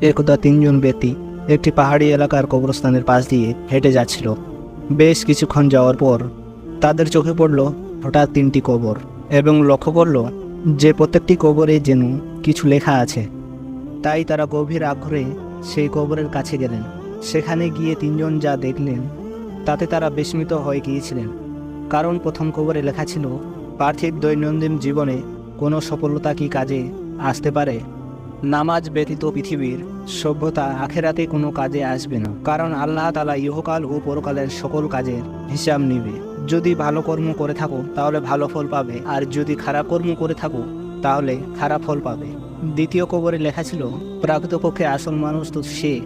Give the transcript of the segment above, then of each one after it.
একদা তিনজন ব্যক্তি একটি পাহাড়ি এলাকার কবরস্থানের পাশ দিয়ে হেঁটে যাচ্ছিল। বেশ কিছুক্ষণ যাওয়ার পর তাদের চোখে পড়ল হঠাৎ তিনটি কবর এবং লক্ষ্য করল যে প্রত্যেকটি কবরে যেন কিছু লেখা আছে। তাই তারা গভীর আগ্রহে সেই কবরের কাছে গেলেন। সেখানে গিয়ে তিনজন যা দেখলেন, তাতে তারা বিস্মিত হয়ে গিয়েছিলেন। কারণ প্রথম কবরে লেখা ছিল, পার্থিব দৈনন্দিন জীবনে কোনো সফলতা কি কাজে আসতে পারে? নামাজ ব্যতীত পৃথিবীর সভ্যতা আখেরাতে কোনো কাজে আসবে না। কারণ আল্লাহ তালা ইহকাল ও পরকালের সকল কাজের হিসাব নিবে। যদি ভালো কর্ম করে থাকো, তাহলে ভালো ফল পাবে। আর যদি খারাপ কর্ম করে থাকো, তাহলে খারাপ ফল পাবে। দ্বিতীয় কবরে লেখা ছিল, প্রকৃতপক্ষে আসল মানুষ তো সে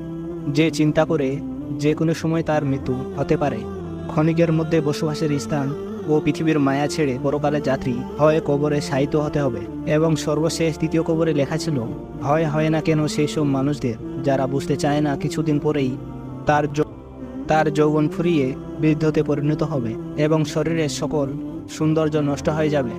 যে চিন্তা করে যে কোনো সময় তার মৃত্যু হতে পারে। ক্ষণিকের মধ্যে বসবাসের স্থান ও পৃথিবীর মায়া ছেড়ে পরকালের যাত্রী হয় কবরে সাহিত্য হতে হবে এবং সর্বশেষ তৃতীয় কবরে লেখা ছিল হয় হয় না কেন সেই সব মানুষদের যারা বুঝতে চায় না কিছুদিন পরেই তার তার যৌবন ফুরিয়ে বৃদ্ধতে পরিণত হবে এবং শরীরের সকল সৌন্দর্য নষ্ট হয়ে যাবে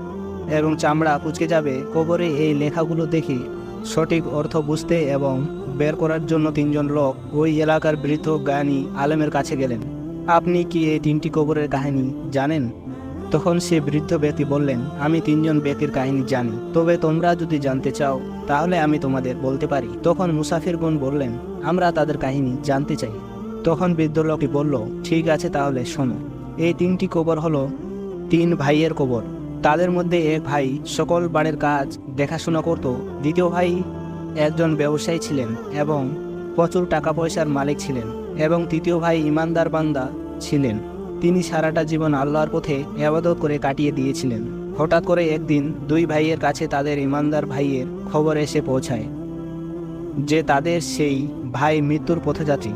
এবং চামড়া কুচকে যাবে। কবরে এই লেখাগুলো দেখে সঠিক অর্থ বুঝতে এবং বের করার জন্য তিনজন লোক ওই এলাকার বৃদ্ধ জ্ঞানী আলেমের কাছে গেলেন। আপনি কি এই তিনটি কবরের কাহিনী জানেন? তখন সে বৃদ্ধ ব্যক্তি বললেন, আমি তিনজন ব্যক্তির কাহিনী জানি। তবে তোমরা যদি জানতে চাও, তাহলে আমি তোমাদের বলতে পারি। তখন মুসাফিরগণ বললেন, আমরা তাদের কাহিনী জানতে চাই। তখন বৃদ্ধ লোকটি বলল, ঠিক আছে, তাহলে শোনো। এই তিনটি কবর হলো তিন ভাইয়ের কবর। তাদের মধ্যে এক ভাই সকল বাড়ির কাজ দেখাশোনা করত। দ্বিতীয় ভাই একজন ব্যবসায়ী ছিলেন এবং প্রচুর টাকা পয়সার মালিক ছিলেন এবং তৃতীয় ভাই ইমানদার বান্দা ছিলেন। তিনি সারাটা জীবন আল্লাহর পথে আবাদত করে কাটিয়ে দিয়েছিলেন। হঠাৎ করে একদিন দুই ভাইয়ের কাছে তাদের ইমানদার ভাইয়ের খবর এসে পৌঁছায়, যে তাদের সেই ভাই মৃত্যুর পথযাত্রী।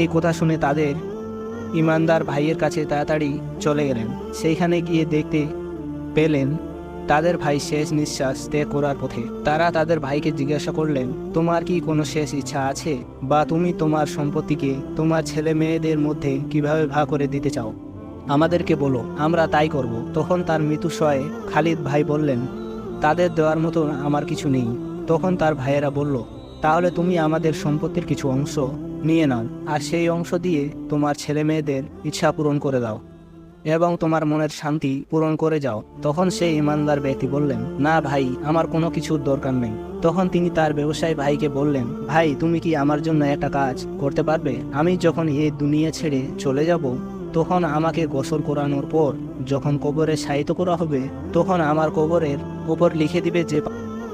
এই কথা শুনে তাদের ইমানদার ভাইয়ের কাছে তাড়াতাড়ি চলে গেলেন। সেইখানে গিয়ে দেখতে পেলেন, তাদের ভাই শেষ নিঃশ্বাস ত্যাগ করার পথে। তারা তাদের ভাইকে জিজ্ঞাসা করলেন, তোমার কি কোনো শেষ ইচ্ছা আছে? বা তুমি তোমার সম্পত্তিকে তোমার ছেলে মেয়েদের মধ্যে কীভাবে ভাগ করে দিতে চাও? আমাদেরকে বলো, আমরা তাই করব। তখন তার মৃত্যুশয়ে খালিদ ভাই বললেন, তাদের দেওয়ার মতো আমার কিছু নেই। তখন তার ভাইয়েরা বলল, তাহলে তুমি আমাদের সম্পত্তির কিছু অংশ নিয়ে নাও, আর সেই অংশ দিয়ে তোমার ছেলে মেয়েদের ইচ্ছা পূরণ করে দাও, এবং তোমার মনের শান্তি পূরণ করে যাও। তখন সেই ইমানদার ব্যক্তি বললেন, না ভাই, আমার কোনো কিছুর দরকার নেই। তখন তিনি তার ব্যবসায়ী ভাইকে বললেন, ভাই, তুমি কি আমার জন্য একটা কাজ করতে পারবে? আমি যখন এই দুনিয়া ছেড়ে চলে যাব তখন আমাকে গোসল করানোর পর যখন কবরে সাহিত্য করা হবে, তখন আমার কবরের উপর লিখে দিবে যে,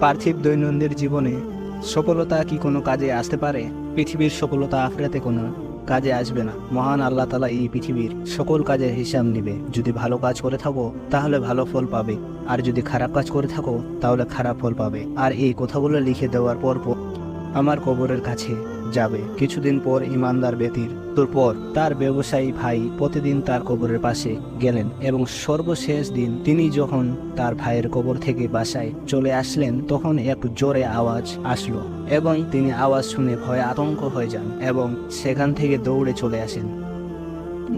পার্থিব দৈনন্দিন জীবনে সফলতা কি কোনো কাজে আসতে পারে? পৃথিবীর সফলতা আখড়াতে কোনো কাজে আসবে না। মহান আল্লাহ তালা এই পৃথিবীর সকল কাজের হিসাব নিবে। যদি ভালো কাজ করে থাকো, তাহলে ভালো ফল পাবে। আর যদি খারাপ কাজ করে থাকো, তাহলে খারাপ ফল পাবে। আর এই কথাগুলো লিখে দেওয়ার পর আমার কবরের কাছে যাবে। কিছুদিন পর ইমানদার ব্যক্তির তোর পর তার ব্যবসায়ী ভাই প্রতিদিন তার কবরের পাশে গেলেন এবং সর্বশেষ দিন তিনি যখন তার ভাইয়ের কবর থেকে বাসায় চলে আসলেন, তখন এক জোরে আওয়াজ আসলো এবং তিনি আওয়াজ শুনে ভয়ে আতঙ্ক হয়ে যান এবং সেখান থেকে দৌড়ে চলে আসেন।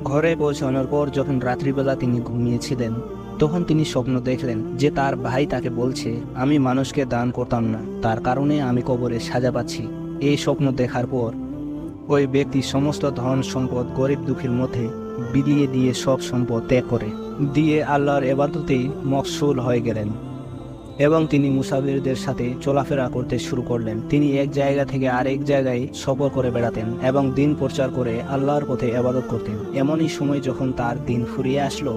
ঘরে পৌঁছানোর পর যখন রাত্রিবেলা তিনি ঘুমিয়েছিলেন, তখন তিনি স্বপ্ন দেখলেন যে তার ভাই তাকে বলছে, আমি মানুষকে দান করতাম না, তার কারণে আমি কবরে সাজা পাচ্ছি। এই স্বপ্ন দেখার পর ওই ব্যক্তি সমস্ত ধন সম্পদ গরিব দুঃখীর মধ্যে বিলিয়ে দিয়ে সব সম্পদ ত্যাগ করে। দিয়ে আল্লাহর এবাদতেই মকসুল হয়ে গেলেন এবং তিনি মুসাফিরদের সাথে চলাফেরা করতে শুরু করলেন। তিনি এক জায়গা থেকে আরেক জায়গায় সফর করে বেড়াতেন এবং দিন প্রচার করে আল্লাহর পথে আবাদত করতেন। এমনই সময় যখন তার দিন ফুরিয়ে আসলো,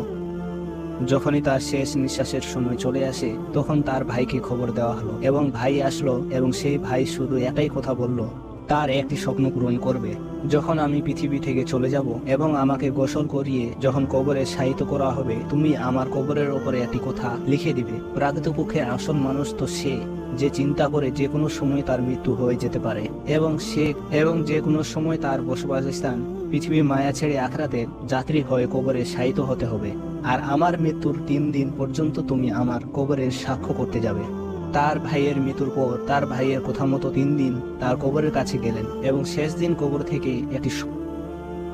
যখনই তার শেষ নিঃশ্বাসের সময় চলে আসে, তখন তার ভাইকে খবর দেওয়া হলো এবং ভাই আসলো এবং সেই ভাই শুধু একাই কথা বলল তার একটি স্বপ্ন পূরণ করবে। যখন আমি পৃথিবী থেকে চলে যাব এবং আমাকে গোসল করিয়ে যখন কবরে সাহিত্য করা হবে, তুমি আমার কবরের ওপরে একটি কথা লিখে দিবে। প্রাকৃতপক্ষে আসল মানুষ তো সে যে চিন্তা করে যে কোনো সময় তার মৃত্যু হয়ে যেতে পারে এবং সে এবং যে কোনো সময় তার বসবাস স্থান পৃথিবী মায়া ছেড়ে আখড়াতে যাত্রী হয়ে কবরে শায়িত হতে হবে। আর আমার মৃত্যুর তিন দিন পর্যন্ত তুমি আমার কবরের সাক্ষ্য করতে যাবে। তার ভাইয়ের মৃত্যুর পর তার ভাইয়ের কথা মতো তিন দিন তার কবরের কাছে গেলেন এবং শেষ দিন কবর থেকে একটি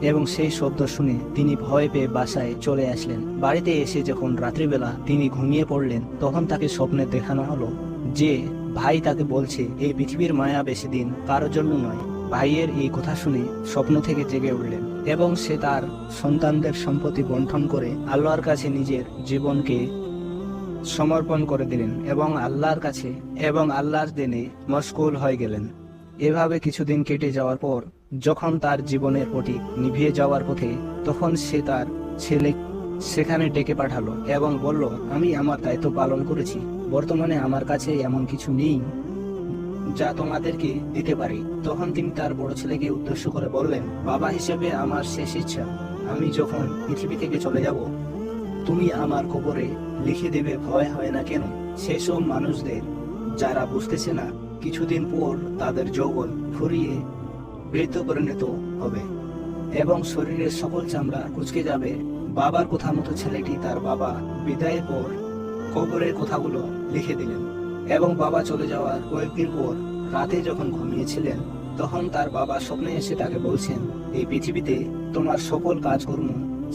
এবং সেই শব্দ শুনে তিনি ভয় পেয়ে বাসায় চলে আসলেন। বাড়িতে এসে যখন রাত্রিবেলা তিনি ঘুমিয়ে পড়লেন, তখন তাকে স্বপ্নে দেখানো হলো যে, ভাই তাকে বলছে, এই পৃথিবীর মায়া বেশি দিন কারোর জন্য নয়। ভাইয়ের এই কথা শুনে স্বপ্ন থেকে জেগে উঠলেন এবং সে তার সন্তানদের সম্পত্তি বন্টন করে আল্লাহর কাছে নিজের জীবনকে সমর্পণ করে দিলেন এবং আল্লাহর কাছে এবং আল্লাহর দিনে মশগুল হয়ে গেলেন। এভাবে কিছুদিন কেটে যাওয়ার পর, যখন তার জীবনের প্রতীক নিভিয়ে যাওয়ার পথে, তখন সে তার ছেলে সেখানে ডেকে পাঠালো এবং বলল, আমি আমার দায়িত্ব পালন করেছি। বর্তমানে আমার কাছে এমন কিছু নেই যা তোমাদেরকে দিতে পারি। তখন তিনি তার বড় ছেলেকে উদ্দেশ্য করে বললেন, বাবা হিসেবে আমার শেষ ইচ্ছা। আমি যখন পৃথিবী থেকে চলে যাব তুমি আমার কবরে লিখে দেবে, ভয় হয় না কেন? সেসব মানুষদের যারা বুঝতেছে না, কিছুদিন পর তাদের যৌবন ফুরিয়ে বৃদ্ধ পরিণত হবে এবং শরীরের সকল চামড়া কুচকে যাবে। বাবার কথা মতো ছেলেটি তার বাবা বিদায়ের পর কবরের কথাগুলো লিখে দিলেন এবং বাবা চলে যাওয়ার কয়েকদিন পর রাতে যখন ঘুমিয়েছিলেন, তখন তার বাবা স্বপ্নে এসে তাকে বলছেন, এই পৃথিবীতে তোমার সকল কাজকর্ম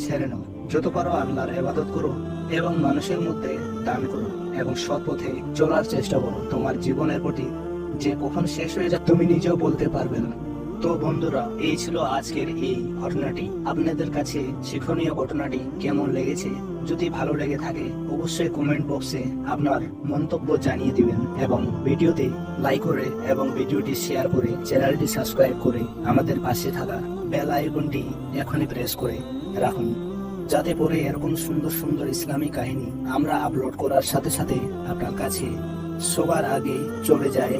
ছেড়ে নাও। যত পারো আল্লাহর এবাদত করো এবং মানুষের মধ্যে দান করো এবং সৎ পথে চলার চেষ্টা করো। তোমার জীবনের প্রতি যে কখন শেষ হয়ে যায়, তুমি নিজেও বলতে পারবে না। তো বন্ধুরা, এই ছিল আজকের এই ঘটনাটি। আপনাদের কাছে শিক্ষণীয় ঘটনাটি কেমন লেগেছে? যদি ভালো লেগে থাকে, অবশ্যই কমেন্ট বক্সে আপনার মন্তব্য জানিয়ে দিবেন এবং ভিডিওতে লাইক করে এবং ভিডিওটি শেয়ার করে চ্যানেলটি সাবস্ক্রাইব করে আমাদের পাশে থাকা বেল আইকনটি এখনই প্রেস করে রাখুন। যাতে পরে এরকম সুন্দর সুন্দর ইসলামী কাহিনী আমরা আপলোড করার সাথে সাথে আপনার কাছে সবার আগে চলে যায়।